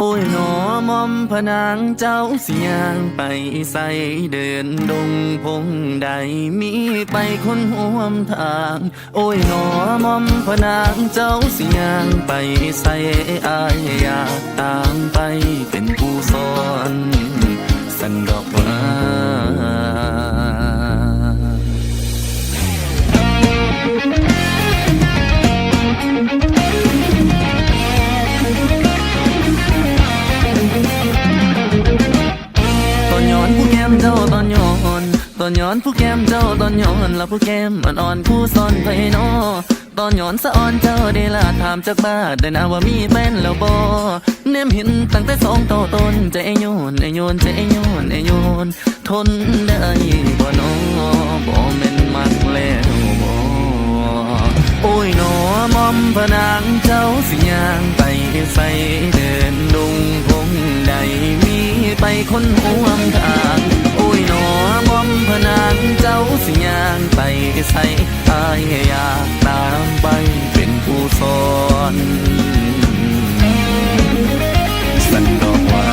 โอ้ยหนอมอมพนางเจ้าเสียงไปใส่เดินดงพงใดมีไปคนห่วมทาง โอ้ยหนอมอมพนางเจ้าเสียงไปใส่อายอยากตามไปเป็นผู้ มเจ้าตอนย้อนตอนย้อนผู้แก้มเจ้าตอนย้อนแล้วผู้แก้มอ่อนอ่อนผู้ซ่อนไปนอตอนย้อนสะอ่อนเจ้าได้ละถามจากบ้านได้นะว่ามีแฟนแล้วบ่เนมเห็นตั้งแต่สองต่อต้นใจโยนไอโยนใจโยนไอโยนทนได้บ่นอบ่แม่นมักแล้วบ่โอ้ยหนอมอมพนางเจ้าสิยางไปใส่เดินดุงพงใดมีไปคนห่วงทาง จ้าสิยางไปใส่อายอยากตามไปเป็นผู้สอนสันดอกว่า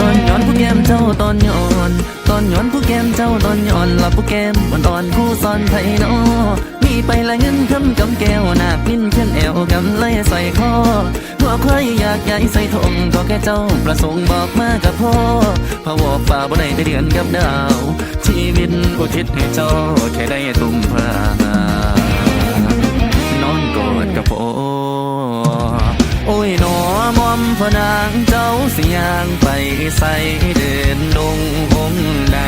ตอนย้อนผู้แก้มเจ้าตอนย้อน ตอนย้อนผู้แก้มเจ้าตอนย้อนหลับผู้แก้มอ่อนอ่อนผู้สอนไทยนอ ไปละเงินคำกำแก้วหนาปิ้นขึ้นแอวกำไลใส่คอหัวควายอยากใหญ่ใส่ทงก็แค่เจ้าประสงค์บอกมากับพ่อพะวอกป่าบ่ได้แต่เดือนกับดาว ชีวิตอุทิศให้เจ้าแค่ได้ตุ้มพานอนกอดกับพ่อโอ้ยหนอมอมพนางเจ้าเสียงไปใส่เดินดงพงใด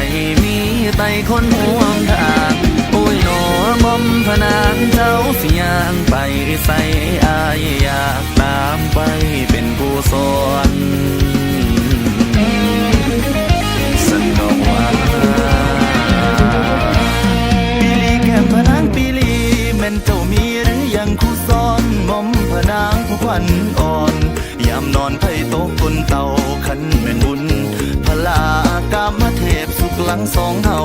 มีไตคนห่วงทาง นางเจ้าเสียงไปใส่อายอยากตามไปเป็นผู้สอนสนองว่าปีลีแก้มพนางปีลีแม่นเจ้ามีหรือยังคู่ซ้อนมอมพนางผู้ขวัญอ่อนยามนอนไผ่โต๊ะบนเตาขันแม่นบุญพลากามเทพสุขหลังสองเฮา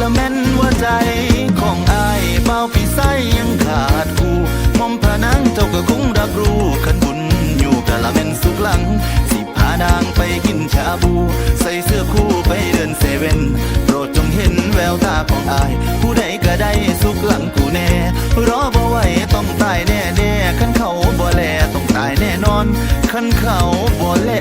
ละแม่นว่าใจ ของอายเบาปีไส้ยังขาดคู่มอมพนางเจ้าก็คงรับรู้ขันบุญอยู่กะละแม่นสุขหลัง สิพานางไปกินชาบู ใส่เสื้อคู่ไปเดินเซเว่นโปรดจงเห็นแววตาของอาย ผู้ใดก็ได้สุขหลังกูแน่ รอบ่ไหวต้องตายแน่แน่ขันเขาบ่แลต้องตายแน่นอนขันเขาบ่แล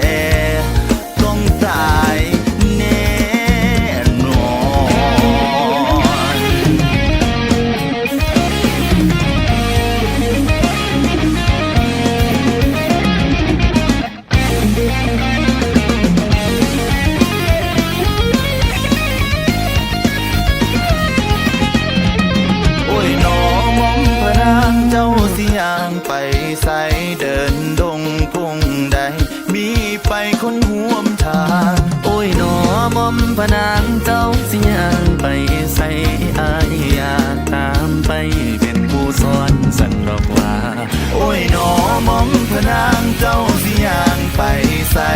ยางไปใส่เดินดงพงใด มีไปคนห่วมทาง โอ้ยหนอมอมพนางเจ้าสิยงไปใส่อายอยากตามไปเป็นผู้สอนสันดอกว่า โอ้ยหนอมอมพนางเจ้าสิยางไปใส่